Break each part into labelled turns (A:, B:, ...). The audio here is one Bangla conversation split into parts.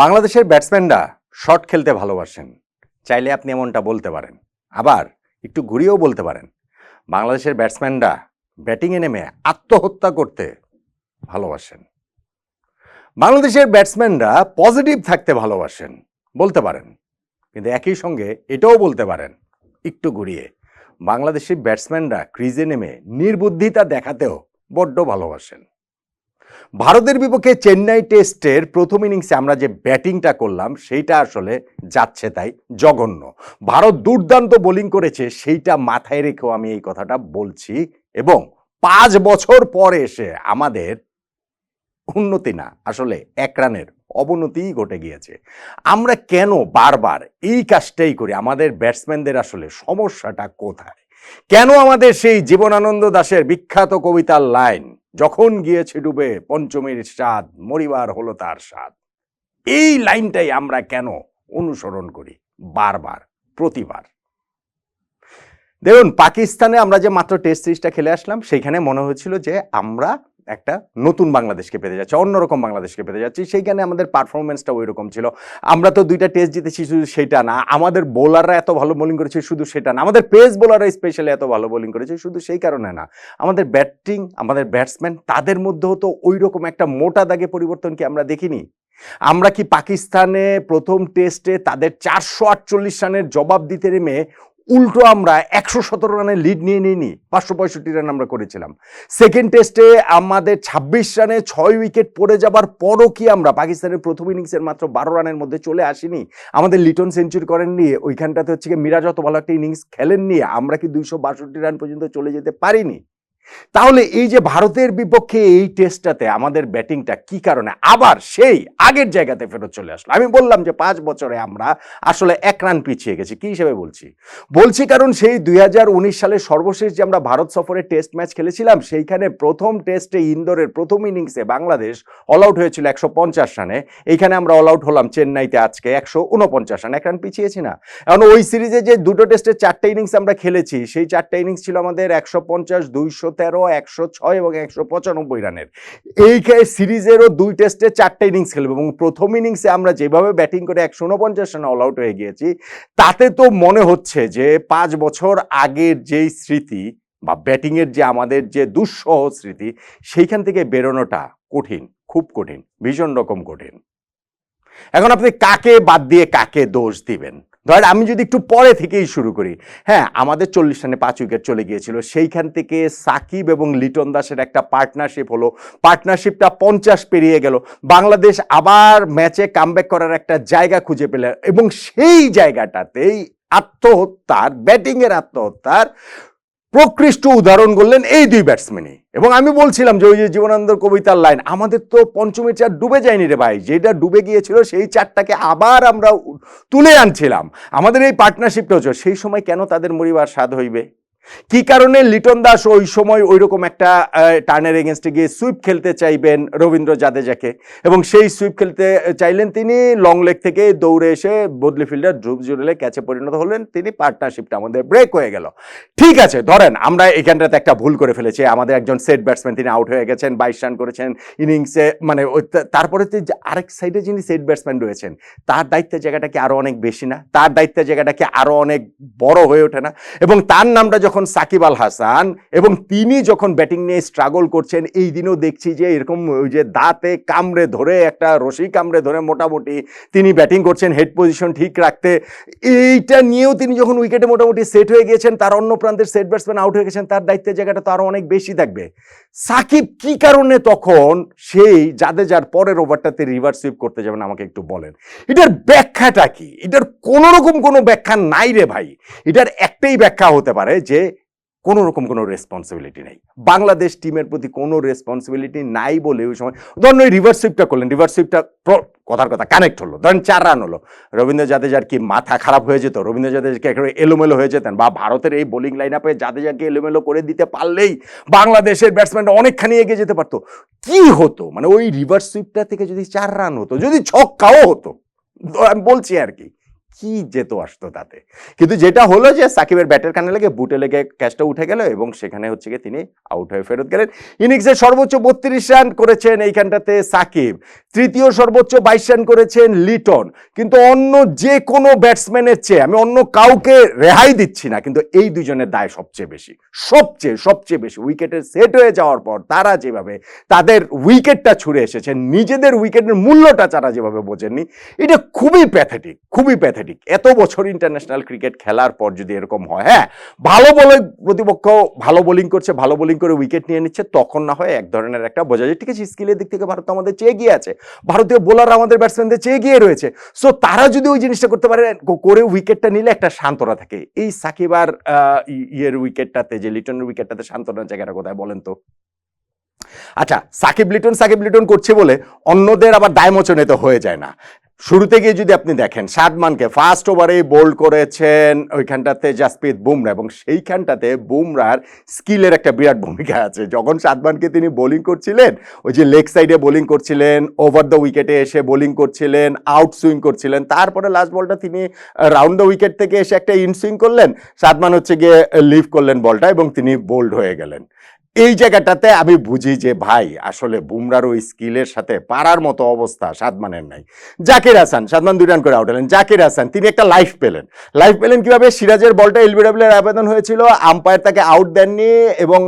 A: বাংলাদেশের ব্যাটসম্যানরা শট খেলতে ভালোবাসেন। চাইলে আপনি এমনটা বলতে পারেন। আবার একটু ঘুরিয়েও বলতে পারেন। বাংলাদেশের ব্যাটসম্যানরা ব্যাটিংয়ে নেমে আত্মহত্যা করতে ভালোবাসেন। বাংলাদেশের ব্যাটসম্যানরা পজিটিভ থাকতে ভালোবাসেন বলতে পারেন। কিন্তু একই সঙ্গে এটাও বলতে পারেন। একটু ঘুরিয়ে বাংলাদেশি ব্যাটসম্যানরা ক্রিজে নেমে নির্বুদ্ধিতা দেখাতেও বড্ড ভালোবাসেন। ভারতের বিপক্ষে চেন্নাই টেস্টের প্রথম ইনিংসে আমরা যে ব্যাটিংটা করলাম, সেইটা আসলে যাচ্ছে তাই জঘন্য। ভারত দুর্দান্ত বোলিং করেছে, সেইটা মাথায় রেখেও আমি এই কথাটা বলছি। এবং পাঁচ বছর পরে এসে আমাদের উন্নতি না, আসলে এক রানের অবনতিই ঘটে গিয়েছে। আমরা কেন বারবার এই কাজটাই করি? আমাদের ব্যাটসম্যানদের আসলে সমস্যাটা কোথায়? কেন আমাদের সেই জীবনানন্দ দাশের বিখ্যাত কবিতার লাইন যখন গিয়েছে ডুবে পঞ্চমীর স্বাদ, মরিবার হলো তার স্বাদ। এই লাইনটাই আমরা কেন অনুসরণ করি? বারবার, প্রতিবার। দেখুন, পাকিস্তানে আমরা যে মাত্র টেস্ট সিরিজটা খেলে আসলাম, সেখানে মনে হয়েছিল যে আমরা একটা নতুন বাংলাদেশকে পেতে যাচ্ছি, অন্যরকম বাংলাদেশকে পেতে যাচ্ছি। সেইখানে আমাদের পারফরমেন্সটা ওই রকম ছিল। আমরা তো দুইটা টেস্ট জিতেছি, শুধু সেটা না, আমাদের বোলাররা এত ভালো বোলিং করেছে, শুধু সেটা না। আমাদের পেস বোলাররা স্পেশালি এত ভালো বোলিং করেছে, শুধু সেই কারণে না। আমাদের ব্যাটিং আমাদের ব্যাটসম্যান তাদের মধ্যেও তো ওই রকম একটা মোটা দাগে পরিবর্তন কি আমরা দেখিনি। আমরা কি পাকিস্তানে প্রথম টেস্টে তাদের চারশো আটচল্লিশ রানের জবাব দিতে নেমে উল্টো আমরা একশো সতেরো রানের লিড নিয়ে নিইনি, পাঁচশো পঁয়ষট্টি রান আমরা করেছিলাম। সেকেন্ড টেস্টে আমাদের ছাব্বিশ রানে ছয় উইকেট পড়ে যাবার পরও কি আমরা পাকিস্তানের প্রথম ইনিংসের মাত্র বারো রানের মধ্যে চলে আসিনি? আমাদের লিটন সেঞ্চুরি করেননি, ওইখানটাতে হচ্ছে কি মিরাজ অত ভালো একটা ইনিংস খেলেননি, আমরা কি দুইশো বাষট্টি রান পর্যন্ত চলে যেতে পারিনি? তাহলে এই যে ভারতের বিপক্ষে এই টেস্টটাতে আমাদের ব্যাটিংটা কি কারণে? আবার সেই আগের জায়গাতে ফেরত চলে আসলো। আমি বললাম যে পাঁচ বছরে আমরা আসলে এক রান পিছিয়ে গেছি। কি হিসেবে বলছি? বলছি কারণ সেই দুই সালে সর্বশেষ যে আমরা ভারত সফরে টেস্ট ম্যাচ খেলেছিলাম, সেইখানে প্রথম টেস্টে ইন্দোরের প্রথম ইনিংসে বাংলাদেশ অল আউট হয়েছিল একশো পঞ্চাশ রানে। এইখানে আমরা অল আউট হলাম চেন্নাইতে আজকে একশো উনপঞ্চাশ রান। এক রান পিছিয়েছি না। এখন ওই সিরিজে যে দুটো টেস্টের চারটে ইনিংস আমরা খেলেছি, সেই চারটে ইনিংস ছিল আমাদের একশো পঞ্চাশ, দুইশো তেরো, একশো ছয় এবং একশো পঁচানব্বই রানের। এই সিরিজেরও দুই টেস্টে চারটে ইনিংস খেলবে এবং প্রথম ইনিংসে আমরা যেভাবে ব্যাটিং করে একশো উনপঞ্চাশ রানে অল আউট হয়ে গিয়েছি, তাতে তো মনে হচ্ছে যে পাঁচ বছর আগের যেই স্মৃতি বা ব্যাটিংয়ের যে আমাদের যে দুঃসহ স্মৃতি, সেইখান থেকে বেরোনোটা কঠিন, খুব কঠিন, ভীষণ রকম কঠিন। এখন আপনি কাকে বাদ দিয়ে কাকে দোষ দিবেন? ধরেন আমি যদি একটু পরে থেকেই শুরু করি হ্যাঁ আমাদের চল্লিশ রানে পাঁচ উইকেট চলে গিয়েছিল, সেইখান থেকে সাকিব এবং লিটন দাসের একটা পার্টনারশিপ হলো। পার্টনারশিপটা পঞ্চাশ পেরিয়ে গেল। বাংলাদেশ আবার ম্যাচে কামব্যাক করার একটা জায়গা খুঁজে পেলেন এবং সেই জায়গাটাতেই আত্মহত্যার ব্যাটিংয়ের আত্মহত্যার প্রকৃষ্ট উদাহরণ করলেন এই দুই ব্যাটসম্যানই এবং আমি বলছিলাম যে ওই যে জীবনানন্দ কবিতার লাইন আমাদের তো পঞ্চমের চার ডুবে যায়নি রে ভাই। যেটা ডুবে গিয়েছিল সেই চারটাকে আবার আমরা তুলে আনছিলাম। আমাদের এই পার্টনারশিপটা হচ্ছে, সেই সময় কেন তাদের মরিবার স্বাদ হইবে? কি কারণে লিটন দাস ওই সময় ওই রকম একটা টার্নের এগেনস্টে গিয়ে সুইপ খেলতে চাইবেন রবীন্দ্র জাদেজাকে? এবং সেই সুইপ খেলতে চাইলেন তিনি লং লেগ থেকে দৌড়ে এসে বদলি ফিল্ডার ধ্রুব জুড়েলে ক্যাচে পরিণত হলেন। তিনি পার্টনারশিপটা আমাদের ব্রেক হয়ে গেল। ঠিক আছে, ধরেন আমরা এখানটাতে একটা ভুল করে ফেলেছি। আমাদের একজন সেট ব্যাটসম্যান তিনি আউট হয়ে গেছেন, বাইশ রান করেছেন ইনিংসে মানে তারপরে আরেক সাইডে যিনি সেট ব্যাটসম্যান রয়েছেন, তার দায়িত্বের জায়গাটা কি আরও অনেক বেশি না? তার দায়িত্বের জায়গাটা কি আরও অনেক বড় হয়ে ওঠে না? এবং তার নামটা সাকিব আল হাসান এবং তিনি যখন ব্যাটিং নিয়ে স্ট্রাগল করছেন, এই দিনও দেখছি যে এরকম ওই যে দাঁতে কামড়ে ধরে, একটা রশি কামড়ে ধরে মোটামুটি তিনি ব্যাটিং করছেন হেড পজিশন ঠিক রাখতে। এইটা নিয়েও তিনি যখন উইকেটে মোটামুটি সেট হয়ে গিয়েছেন, তার অন্য প্রান্তের সেট ব্যাটসম্যান আউট হয়ে গেছেন, তার দায়িত্বের জায়গাটা তো আরও অনেক বেশি থাকবে। সাকিব কি কারণে তখন সেই যাদের যার পরের ওভারটাতে রিভার্স সুইপ করতে যাবেন, আমাকে একটু বলেন। এটার ব্যাখ্যাটা কি? এটার কোনোরকম কোনো ব্যাখ্যা নাই রে ভাই। এটার একটাই ব্যাখ্যা হতে পারে যে কোনো রকম কোনো রেসপন্সিবিলিটি নেই। বাংলাদেশ টিমের প্রতি কোনো রেসপন্সিবিলিটি নাই বলে ওই সময় ধরুন ওই রিভার্স সুইপটা করলেন রিভার্স সুইপটা কথার কথা কানেক্ট হলো, ধরেন চার রান হলো, রবীন্দ্র জাদেজার কি মাথা খারাপ হয়ে যেত? রবীন্দ্র জাদেজাকে একেবারে এলোমেলো হয়ে যেতেন বা ভারতের এই বোলিং লাইন আপে জাদেজাকে এলোমেলো করে দিতে পারলেই বাংলাদেশের ব্যাটসম্যানরা অনেকখানি এগিয়ে যেতে পারতো। কি হতো? মানে ওই রিভার্স সুইপটা থেকে যদি চার রান হতো, যদি ছক্কাও হতো আমি বলছি আর কি। কি যেত আসতো তাতে। কিন্তু যেটা হলো যে সাকিবের ব্যাটের কানে লেগে বুটে লেগে ক্যাচটা উঠে গেল এবং সেখানে হচ্ছে গিয়ে তিনি আউট হয়ে ফেরত গেলেন। ইনিংসে সর্বোচ্চ বত্রিশ রান করেছেন এইখানটাতে সাকিব। তৃতীয় সর্বোচ্চ বাইশ রান করেছেন লিটন। কিন্তু অন্য যে কোনো ব্যাটসম্যানের চেয়ে, আমি অন্য কাউকে রেহাই দিচ্ছি না, কিন্তু এই দুজনের দায় সবচেয়ে বেশি। সবচেয়ে সবচেয়ে বেশি। উইকেটের সেট হয়ে যাওয়ার পর তারা যেভাবে তাদের উইকেটটা ছুড়ে এসেছেন, নিজেদের উইকেটের মূল্যটা তারা যেভাবে বোঝেননি, এটা খুবই প্যাথেটিক খুবই প্যাথেটিক এত বছর ইন্টারন্যাশনাল ক্রিকেট খেলার পর যদি এরকম হয় হ্যাঁ ভালো বলে প্রতিপক্ষ ভালো বোলিং করছে, ভালো বোলিং করে উইকেট নিয়ে নিচ্ছে, তখন না হয় এক ধরনের একটা বোঝা যায়, ঠিক আছে স্কিলের দিক থেকে ভারত আমাদের চেয়ে গিয়ে আছে, ভারতীয় বোলার আমাদের ব্যাটসম্যানদের চেয়ে গিয়ে রয়েছে। সো তারা যদি ওই জিনিসটা করতে পারে, করে উইকেটটা নিলে একটা সান্ত্বনা থাকে। এই সাকিব আর ইয়ের উইকেটটাতে যে লিটনের উইকেটটাতে সান্ত্বনার জায়গাটা কোথায় বলেন তো? আচ্ছা সাকিব লিটন সাকিব লিটন করছে বলে অন্যদের আবার দায়মোচনে তো হয়ে যায় না। শুরুতে গিয়ে যদি আপনি দেখেন, সাদমানকে ফার্স্ট ওভারে বোল্ড করেছেন ওইখানটাতে জাসপ্রীত বুমরা এবং সেইখানটাতে বুমরার স্কিলের একটা বিরাট ভূমিকা আছে। যখন সাদমানকে তিনি বোলিং করছিলেন, ওই যে লেগ সাইডে বোলিং করছিলেন ওভার দ্য উইকেটে এসে বোলিং করছিলেন আউট সুইং করছিলেন, তারপরে লাস্ট বলটা তিনি রাউন্ড দ্য উইকেট থেকে এসে একটা ইন সুইং করলেন, সাদমান হচ্ছে গিয়ে লিভ করলেন বলটা এবং তিনি বোল্ড হয়ে গেলেন। এই জায়গাটাতে আমি বুঝি যে, ভাই, আসলে বুমরার ওই স্কিলের সাথে পারার মতো অবস্থা সাদমানের নাই। জাকির হাসান সাদমান দুই রান করে আউট হলেন। জাকির হাসান, তিনি একটা লাইফ পেলেন। লাইফ পেলেন কীভাবে? সিরাজের বলটা এলবিডব্লিউ এর আবেদন হয়েছিল। আম্পায়ার তাকে আউট দেননি এবং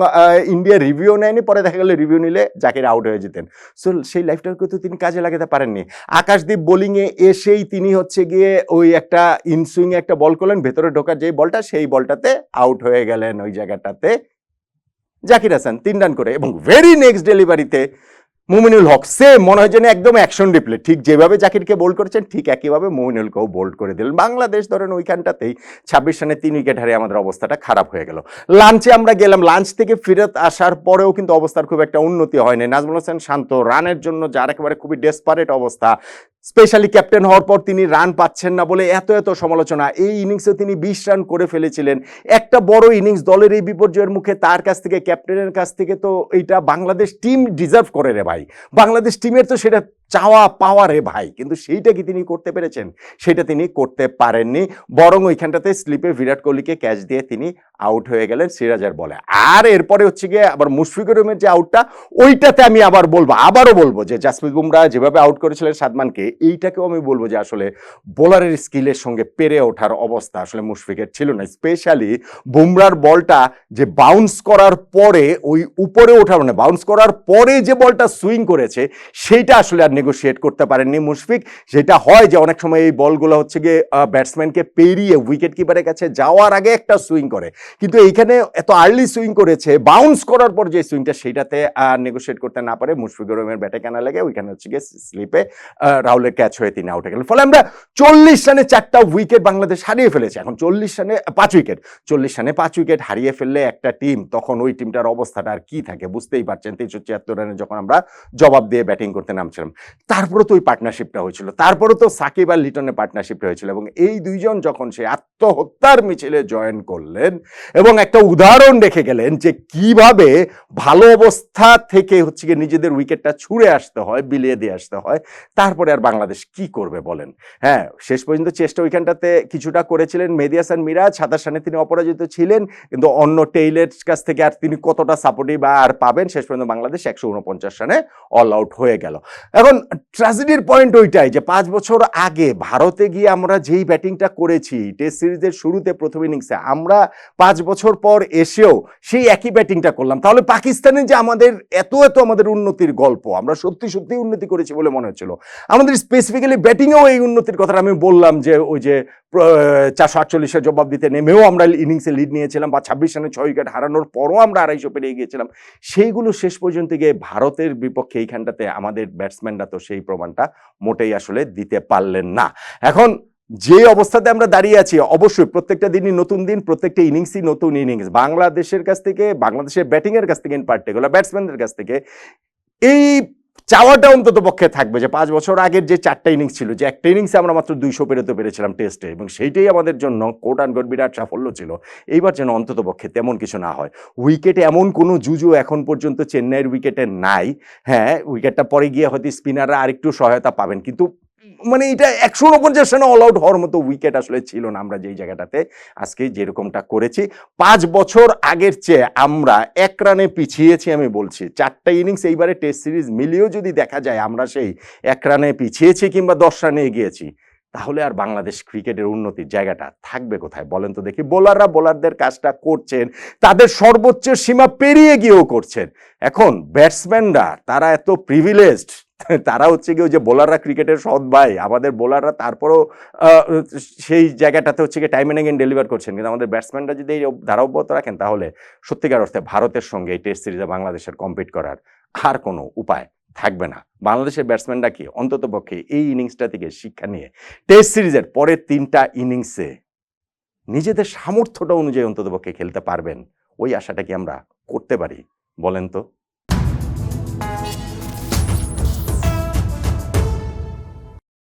A: ইন্ডিয়া রিভিউ নেয়নি। পরে দেখা গেল রিভিউ নিলে জাকির আউট হয়ে যেতেন। সো সেই লাইফটাকে তো তিনি কাজে লাগাতে পারেননি। আকাশদীপ বোলিংয়ে এসেই তিনি হচ্ছে গিয়ে ওই একটা ইনসুইংয়ে একটা বল করলেন। ভেতরে ঢোকার যেই বলটা সেই বলটাতে আউট হয়ে গেলেন ওই জায়গাটাতে। জাকির হাসান, তিন রান করে এবং ভেরি নেক্সট ডেলিভারিতে মুমিনুল হক সে মনে হয় যেন একদম অ্যাকশন রিপ্লে ঠিক যেভাবে জাকিরকে বোল্ড করেছেন, ঠিক একইভাবে মুমিনুলকেও বোল্ড করে দিলেন। বাংলাদেশ ধরেন ওইখানটাতেই ছাব্বিশ রানে তিন উইকেট হারে আমাদের অবস্থাটা খারাপ হয়ে গেল। লাঞ্চে আমরা গেলাম। লাঞ্চ থেকে ফেরত আসার পরেও কিন্তু অবস্থার খুব একটা উন্নতি হয়নি। নাজমুল হোসেন শান্ত, রানের জন্য যার একেবারে খুবই ডেসপারেট অবস্থা স্পেশালি ক্যাপ্টেন হওয়ার পর তিনি রান পাচ্ছেন না বলে এত এত সমালোচনা। এই ইনিংসে তিনি বিশ রান করে ফেলেছিলেন। একটা বড় ইনিংস দলের এই বিপর্যয়ের মুখে তার কাছ থেকে, ক্যাপ্টেনের কাছ থেকে তো এইটা বাংলাদেশ টিম ডিজার্ভ করে রে ভাই। বাংলাদেশ টিমের তো সেটা চাওয়া পাওয়া রে ভাই, কিন্তু সেইটা কি তিনি করতে পেরেছেন? সেটা তিনি করতে পারেননি। বরং ওইখানটাতে স্লিপে বিরাট কোহলিকে ক্যাচ দিয়ে তিনি আউট হয়ে গেলেন সিরাজের বলে। আর এরপরে হচ্ছে গিয়ে আবার মুশফিকুর রহমের যে আউটটা ওইটাতে আমি আবার বলব, আবারও বলব যে জাসপ্রীত বুমরা যেভাবে আউট করেছিলেন সাদমানকে, এইটাকেও আমি বলব যে আসলে বোলারের স্কিলের সঙ্গে পেরে ওঠার অবস্থা আসলে মুশফিকের ছিল না। স্পেশালি বুমরার বলটা যে বাউন্স করার পরে ওই উপরে ওঠা মানে বাউন্স করার পরে যে বলটা সুইং করেছে, সেইটা আসলে আর নেগোশিয়েট করতে পারেননি মুশফিক। যেটা হয় যে অনেক সময় এই বলগুলো হচ্ছে গিয়ে ব্যাটসম্যানকে পেরিয়ে উইকেট কিপারের কাছে যাওয়ার আগে একটা সুইং করে। কিন্তু এইখানে এত আর্লি সুইং করেছে বাউন্স করার পর যে সুইংটা সেইটাতে নেগোশিয়েট করতে না পারে মুশফিকুর রহমের ব্যাটে কেনা লাগে, ওইখানে হচ্ছে গিয়ে স্লিপে রাহুলের ক্যাচ হয়ে তিনি আউটে গেলেন। ফলে আমরা চল্লিশ রানে চারটা উইকেট বাংলাদেশ হারিয়ে ফেলেছে। এখন চল্লিশ রানে পাঁচ উইকেট চল্লিশ রানে পাঁচ উইকেট হারিয়ে ফেললে একটা টিম তখন ওই টিমটার অবস্থাটা আর কি থাকে বুঝতেই পারছেন। তিনশো ছিয়াত্তর রানে যখন আমরা জবাব দিয়ে ব্যাটিং করতে নামছিলাম। তারপরে তো ওই পার্টনারশিপটা হয়েছিল। তারপরে তো সাকিব আর লিটনের পার্টনারশিপটা হয়েছিল এবং এই দুইজন যখন সে আত্মহত্যার মিছিলে জয়েন করলেন এবং একটা উদাহরণ রেখে গেলেন যে কীভাবে ভালো অবস্থা থেকে হচ্ছে গিয়ে নিজেদের উইকেটটা ছুঁড়ে আসতে হয়, বিলিয়ে দিয়ে আসতে হয়, তারপরে আর বাংলাদেশ কি করবে বলেন? হ্যাঁ শেষ পর্যন্ত চেষ্টা ওইখানটাতে কিছুটা করেছিলেন মেহেদি হাসান মিরাজ সাতাশ রানে তিনি অপরাজিত ছিলেন, কিন্তু অন্য টেইলের কাছ থেকে আর তিনি কতটা সাপোর্টিভ আর পাবেন, শেষ পর্যন্ত বাংলাদেশ একশো উনপঞ্চাশ রানে অল আউট হয়ে গেল। এখন ট্র্যাজেডির পয়েন্ট ওইটাই যে পাঁচ বছর আগে ভারতে গিয়ে আমরা যেই ব্যাটিংটা করেছি টেস্ট সিরিজের শুরুতে প্রথম ইনিংসে আমরা পাঁচ বছর পর এসেও সেই একই ব্যাটিংটা করলাম। তাহলে পাকিস্তানে যে আমাদের এত এত আমাদের উন্নতির গল্প, আমরা সত্যি সত্যি উন্নতি করেছি বলে মনে হচ্ছিল। আমাদের স্পেসিফিক্যালি ব্যাটিংয়েও এই উন্নতির কথাটা আমি বললাম যে ওই যে চারশো আটচল্লিশের জবাব দিতে নেমেও আমরা ইনিংসে লিড নিয়েছিলাম বা ছাব্বিশ রানে ছয় উইকেট হারানোর পরও আমরা আড়াইশো পেরিয়ে গিয়েছিলাম। সেইগুলো শেষ পর্যন্ত গিয়ে ভারতের বিপক্ষে এইখানটাতে আমাদের ব্যাটসম্যানরা তো সেই প্রমাণটা মোটেই আসলে দিতে পারলেন না। এখন যে অবস্থাতে আমরা দাঁড়িয়ে আছি, অবশ্যই প্রত্যেকটা দিনই নতুন দিন, প্রত্যেকটা ইনিংসই নতুন ইনিংস বাংলাদেশের কাছ থেকে, বাংলাদেশের ব্যাটিংয়ের কাছ থেকে ইন পার্টিকুলার ব্যাটসম্যানদের কাছ থেকে এই চাওয়াটা অন্তত পক্ষে থাকবে যে পাঁচ বছর আগের যে চারটা ইনিংস ছিল, যে একটা ইনিংসে আমরা মাত্র দুইশো পেরোতে পেরেছিলাম টেস্টে এবং সেইটাই আমাদের জন্য কোট অ্যান্ড গড বিরাট সাফল্য ছিল। এইবার যেন অন্তত পক্ষে তেমন কিছু না হয়। উইকেটে এমন কোনো জুজু এখন পর্যন্ত চেন্নাইয়ের উইকেটে নাই। হ্যাঁ উইকেটটা পরে গিয়ে হয়তো স্পিনাররা আরেকটু সহায়তা পাবেন। কিন্তু মানে এটা একশো উনপঞ্চাশ রানে অল আউট হওয়ার মতো উইকেট আসলে ছিল না আমরা যেই জায়গাটাতে আজকে যেরকমটা করেছি। পাঁচ বছর আগের চেয়ে আমরা এক রানে পিছিয়েছি আমি বলছি। চারটা ইনিংস এইবারে টেস্ট সিরিজ মিলিয়েও যদি দেখা যায় আমরা সেই এক রানে পিছিয়েছি কিংবা দশ রানে এগিয়েছি, তাহলে আর বাংলাদেশ ক্রিকেটের উন্নতির জায়গাটা থাকবে কোথায় বলেন তো দেখি। বোলাররা বোলারদের কাজটা করছেন, তাদের সর্বোচ্চ সীমা পেরিয়ে গিয়েও করছেন। এখন ব্যাটসম্যানরা তারা এত প্রিভিলেজড তারা হচ্ছে ওই যে বোলাররা ক্রিকেটের সৎ ভাই। আমাদের বোলাররা তারপরও সেই জায়গাটাতে হচ্ছে কি টাইম এগেন ডেলিভার করছেন। কিন্তু আমাদের ব্যাটসম্যানরা যদি এই ধারা অব্যাহত রাখেন, তাহলে সত্যিকার অর্থে ভারতের সঙ্গে এই টেস্ট সিরিজে বাংলাদেশের কম্পিট করার আর কোনো উপায় থাকবে না। বাংলাদেশের ব্যাটসম্যানরা কি অন্তত পক্ষে এই ইনিংসটা থেকে শিক্ষা নিয়ে টেস্ট সিরিজের পরের তিনটা ইনিংসে নিজেদের সামর্থ্যটা অনুযায়ী অন্তত পক্ষে খেলতে পারবেন, ওই আশাটা কি আমরা করতে পারি, বলেন তো?